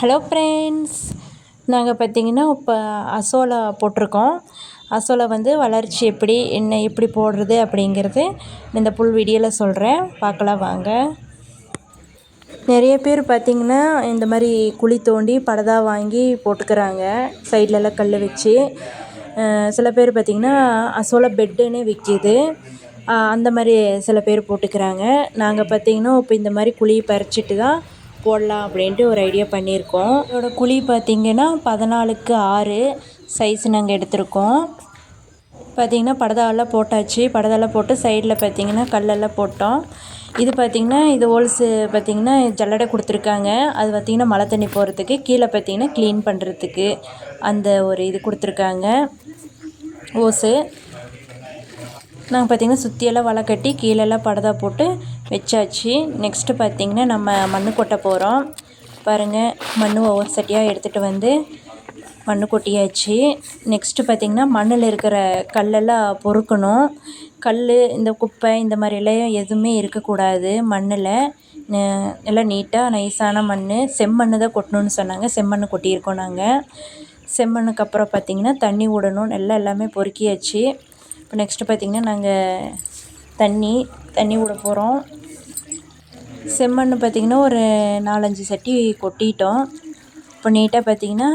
Hello friends நாங்கள் பார்த்தீங்கன்னா இப்போ அசோலா போட்டிருக்கோம். அசோலா வந்து வளர்ச்சி எப்படி என்ன எப்படி போடுறது அப்படிங்கிறது இந்த புல் வீடியோவில் சொல்கிறேன் பார்க்கலாம் வாங்க. நிறைய பேர் பார்த்திங்கன்னா இந்த மாதிரி குழி தோண்டி படதா வாங்கி போட்டுக்கிறாங்க. சைட்லலாம் கல் வச்சு. சில பேர் பார்த்திங்கன்னா அசோலா பெட்டுன்னு விற்கிது அந்த மாதிரி சில பேர் போட்டுக்கிறாங்க. நாங்கள் பார்த்திங்கன்னா இப்போ இந்த மாதிரி குழியை பறிச்சிட்டு தான் போடலாம் அப்படின்ட்டு ஒரு ஐடியா பண்ணியிருக்கோம். இதோட குழி பார்த்திங்கன்னா பதினாலுக்கு ஆறு சைஸ் நாங்கள் எடுத்திருக்கோம். பார்த்திங்கன்னா படதாலாம் போட்டாச்சு. படதாலாம் போட்டு சைடில் பார்த்திங்கன்னா கல்லெல்லாம் போட்டோம். இது பார்த்திங்கன்னா இது ஹோல்ஸு பார்த்திங்கன்னா ஜல்லடை கொடுத்துருக்காங்க. அது பார்த்திங்கன்னா மழை தண்ணி போகிறதுக்கு கீழே பார்த்திங்கன்னா க்ளீன் பண்ணுறதுக்கு அந்த ஒரு இது கொடுத்துருக்காங்க. ஓஸு நாங்கள் பார்த்திங்கன்னா சுற்றியெல்லாம் வலை கட்டி கீழெல்லாம் படதா போட்டு வச்சாச்சு. நெக்ஸ்ட்டு பார்த்திங்கன்னா நம்ம மண் கொட்ட போகிறோம் பாருங்கள் மண் ஒவ்வொரு சட்டியாக எடுத்துகிட்டு வந்து மண் கொட்டியாச்சு. நெக்ஸ்ட்டு பார்த்திங்கன்னா மண்ணில் இருக்கிற கல்லெல்லாம் பொறுக்கணும். கல் இந்த குப்பை இந்த மாதிரிலாம் எதுவுமே இருக்கக்கூடாது மண்ணில். எல்லாம் நீட்டாக நைஸான மண் செம்மண் தான் கொட்டணும்னு சொன்னாங்க. செம்மண் கொட்டியிருக்கோம் நாங்கள் செம்மண்ணுக்கு அப்புறம் பார்த்திங்கன்னா தண்ணி விடணும் நல்லா எல்லாமே பொறுக்கியாச்சு. இப்போ நெக்ஸ்ட்டு பார்த்திங்கன்னா நாங்கள் தண்ணி தண்ணி விட போகிறோம் செம்மண் பார்த்திங்கன்னா ஒரு நாலஞ்சு சட்டி கொட்டிட்டோம். இப்போ நீட்டாக பார்த்திங்கன்னா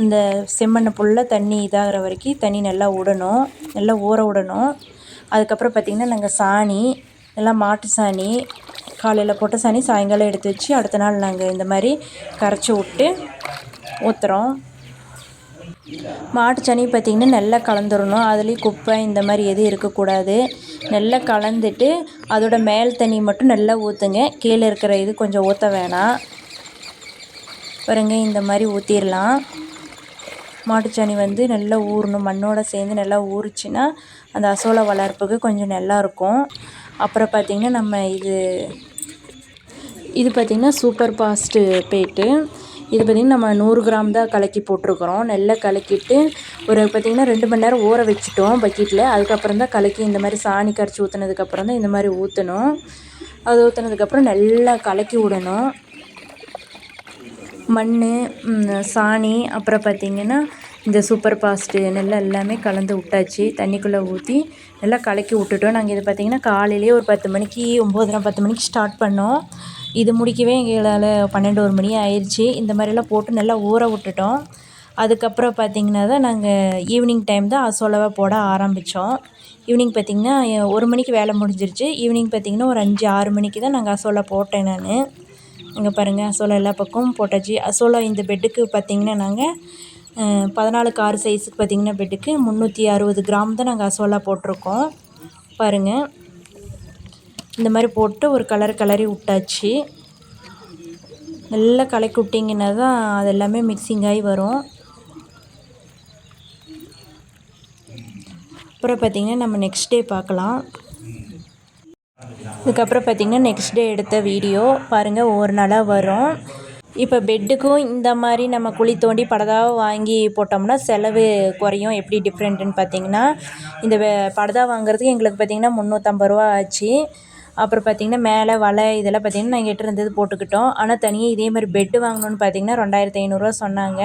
அந்த செம்மண்ணை ஃபுல்லாக தண்ணி இதாகிற வரைக்கும் தண்ணி நல்லா விடணும் நல்லா ஊற விடணும். அதுக்கப்புறம் பார்த்திங்கன்னா நாங்கள் சாணி நல்லா மாட்டு சாணி காலையில் போட்ட சாணி சாயங்காலம் எடுத்து வச்சு அடுத்த நாள் நாங்கள் இந்த மாதிரி கரைச்சி விட்டு ஊற்றுறோம் மாட்டு சாணி பார்த்திங்கன்னா நல்லா கலந்துடணும் அதுலேயும் குப்பை இந்த மாதிரி எதுவும் இருக்கக்கூடாது. நல்லா கலந்துட்டு அதோட மேல் தண்ணி மட்டும் நல்லா ஊற்றுங்க கீழே இருக்கிற இது கொஞ்சம் ஊற்ற வேணாம். பாருங்க இந்த மாதிரி ஊற்றிடலாம் மாட்டுச்சாணி வந்து நல்லா ஊறணும். மண்ணோடு சேர்ந்து நல்லா ஊறிச்சின்னா அந்த அசோலை வளர்ப்புக்கு கொஞ்சம் நல்லாயிருக்கும் அப்புறம் பார்த்திங்கன்னா நம்ம இது இது பார்த்திங்கன்னா சூப்பர் ஃபாஸ்ட்டு போய்ட்டு இது பார்த்திங்கன்னா நம்ம நூறு கிராம் தான் கலக்கி போட்டிருக்கிறோம். நல்லா கலக்கிட்டு ஒரு பார்த்திங்கன்னா ரெண்டு மணி நேரம் ஊற வச்சுட்டோம் பக்கெட்டில் அதுக்கப்புறம் தான் கலக்கி இந்த மாதிரி சாணி கரைச்சி ஊற்றுனதுக்கப்புறம் தான் இந்த மாதிரி ஊற்றணும் அது ஊற்றுனதுக்கப்புறம் நல்லா கலக்கி விடணும். மண் சாணி அப்புறம் பார்த்திங்கன்னா இந்த சூப்பர் ஃபாஸ்ட்டு நல்லா எல்லாமே கலந்து விட்டாச்சு. தண்ணிக்குள்ளே ஊற்றி நல்லா கலக்கி விட்டுட்டோம். நாங்கள் இது பார்த்திங்கன்னா காலையிலேயே ஒரு பத்து மணிக்கு ஒம்போதரை பத்து மணிக்கு ஸ்டார்ட் பண்ணோம். இது முடிக்கவே எங்களால் பன்னெண்டு ஒரு மணி ஆயிடுச்சு இந்த மாதிரிலாம் போட்டு நல்லா ஊற விட்டுட்டோம். அதுக்கப்புறம் பார்த்திங்கன்னா தான் நாங்கள் ஈவினிங் டைம் தான் அசோலாவை போட ஆரம்பித்தோம் ஈவினிங் பார்த்திங்கன்னா ஒரு மணிக்கு வேலை முடிஞ்சிருச்சு. ஈவினிங் பார்த்திங்கன்னா ஒரு அஞ்சு ஆறு மணிக்கு தான் நாங்கள் அசோலா போட்டேன் நான். இங்கே பாருங்கள் அசோலா எல்லா பக்கமும் போட்டாச்சு. அசோலா இந்த பெட்டுக்கு பார்த்திங்கன்னா நாங்கள் பதினாலுக்கு ஆறு சைஸுக்கு பார்த்திங்கன்னா பெட்டுக்கு முந்நூற்றி அறுபது கிராம் தான் நாங்கள் அசோலா போட்டிருக்கோம். பாருங்கள் இந்த மாதிரி போட்டு ஒரு கலர் கலரி விட்டாச்சு. நல்லா கலக்கி விட்டிங்கன்னா தான் அது எல்லாமே மிக்சிங் ஆகி வரும். அப்புறம் பார்த்திங்கன்னா நம்ம நெக்ஸ்ட் டே பார்க்கலாம். இதுக்கப்புறம் பார்த்திங்கன்னா நெக்ஸ்ட் டே எடுத்த வீடியோ பாருங்கள் ஒவ்வொரு நாளாக வரும். இப்போ பெட்டுக்கும் இந்த மாதிரி நம்ம குழி தோண்டி படதாக வாங்கி போட்டோம்னா செலவு குறையும். எப்படி டிஃப்ரெண்ட்டுன்னு பார்த்தீங்கன்னா இந்த படதா வாங்குறதுக்கு எங்களுக்கு பார்த்திங்கன்னா முந்நூற்றம்பது ரூபா ஆச்சு. அப்புறம் பார்த்திங்கன்னா மேலே வலை இதெல்லாம் பார்த்திங்கன்னா நாங்கள் எட்டு இருந்தது போட்டுக்கிட்டோம். ஆனால் தனியாக இதே மாதிரி பெட்டு வாங்கணும்னு பார்த்திங்கன்னா ரெண்டாயிரத்தி ஐநூறுரூவா சொன்னாங்க.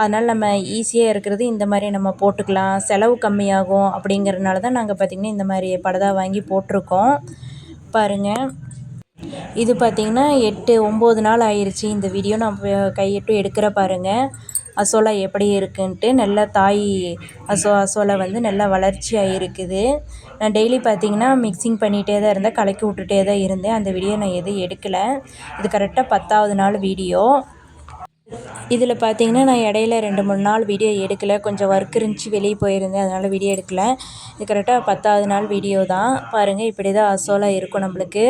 அதனால் நம்ம ஈஸியாக இருக்கிறது இந்த மாதிரி நம்ம போட்டுக்கலாம். செலவு கம்மியாகும் அப்படிங்கிறதுனால தான் நாங்கள் பார்த்திங்கன்னா இந்த மாதிரி படதா வாங்கி போட்டிருக்கோம். பாருங்கள் இது பார்த்திங்கன்னா எட்டு ஒம்பது நாள் ஆயிடுச்சு இந்த வீடியோ நான் கையிட்டு எடுக்கிற பாருங்கள் அசோலா எப்படி இருக்குன்ட்டு நல்லா தாய் அசோ அசோலா வந்து நல்லா வளர்ச்சியாக இருக்குது. நான் டெய்லி பார்த்திங்கன்னா மிக்சிங் பண்ணிகிட்டே தான் இருந்தேன். கலக்கி விட்டுட்டே தான் இருந்தேன். அந்த வீடியோ நான் எதுவும் எடுக்கலை. இது கரெக்டாக பத்தாவது நாள் வீடியோ இதில் பார்த்தீங்கன்னா நான் இடையில ரெண்டு மூணு நாள் வீடியோ எடுக்கலை. கொஞ்சம் ஒர்க் இருந்துச்சு வெளியே போயிருந்தேன். அதனால் வீடியோ எடுக்கலை. இது கரெக்டாக பத்தாவது நாள் வீடியோ தான். பாருங்கள் இப்படி தான் அசோலா இருக்கும் நம்மளுக்கு.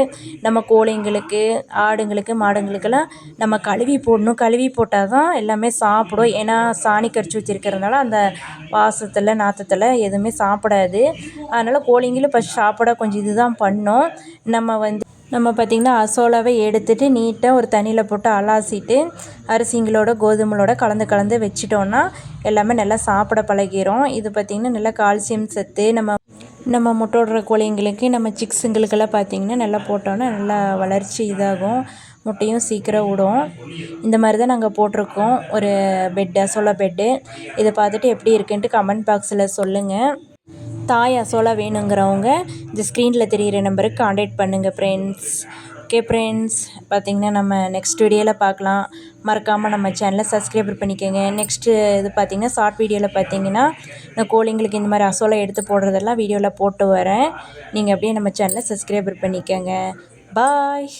நம்ம கோழிங்களுக்கு ஆடுங்களுக்கு மாடுங்களுக்கெல்லாம் நம்ம கழுவி போடணும். கழுவி போட்டால் தான் எல்லாமே சாப்பிடும். ஏன்னா சாணி கரிச்சு வச்சுருக்கிறதுனால அந்த வாசத்தில் நாற்றத்தில் எதுவுமே சாப்பிடாது. அதனால் கோழிங்களும் ஃபஸ்ட் சாப்பிட கொஞ்சம் இது தான் பண்ணும். நம்ம வந்து நம்ம பார்த்திங்கன்னா அசோலாவை எடுத்துகிட்டு நீட்டாக ஒரு தண்ணியில் போட்டு அலாசிட்டு அரிசிங்களோட கோதுமைகளோட கலந்து கலந்து வச்சிட்டோன்னா எல்லாமே நல்லா சாப்பிட பழகிரும். இது பார்த்திங்கன்னா நல்லா கால்சியம் சத்து நம்ம நம்ம முட்டை விடுற கோழிங்களுக்கு நம்ம சிக்ஸுங்களுக்கெல்லாம் பார்த்திங்கன்னா நல்லா போட்டோன்னா நல்லா வளர்ச்சி இதாகும். முட்டையும் சீக்கிரம் விடும். இந்த மாதிரி தான் நாங்கள் போட்டிருக்கோம். ஒரு பெட்டு அசோலா பெட்டு இதை பார்த்துட்டு எப்படி இருக்குன்ட்டு கமெண்ட் பாக்ஸில் சொல்லுங்கள் தாய் அசோலா வேணுங்கிறவங்க இந்த ஸ்க்ரீனில் தெரிகிற நம்பருக்கு காண்டாக்ட் பண்ணுங்கள் ஃப்ரெண்ட்ஸ் ஓகே ஃப்ரெண்ட்ஸ் பார்த்திங்கன்னா நம்ம நெக்ஸ்ட் வீடியோவில் பார்க்கலாம் மறக்காமல் நம்ம சேனலை சப்ஸ்கிரைபர் பண்ணிக்கோங்க. நெக்ஸ்ட்டு இது பார்த்திங்கன்னா ஷார்ட் வீடியோவில் பார்த்தீங்கன்னா நான் கோழிங்களுக்கு இந்த மாதிரி அசோலா எடுத்து போடுறதெல்லாம் வீடியோவில் போட்டு வரேன். நீங்கள் அப்படியே நம்ம சேனலை சப்ஸ்கிரைபர் பண்ணிக்கோங்க. பாய்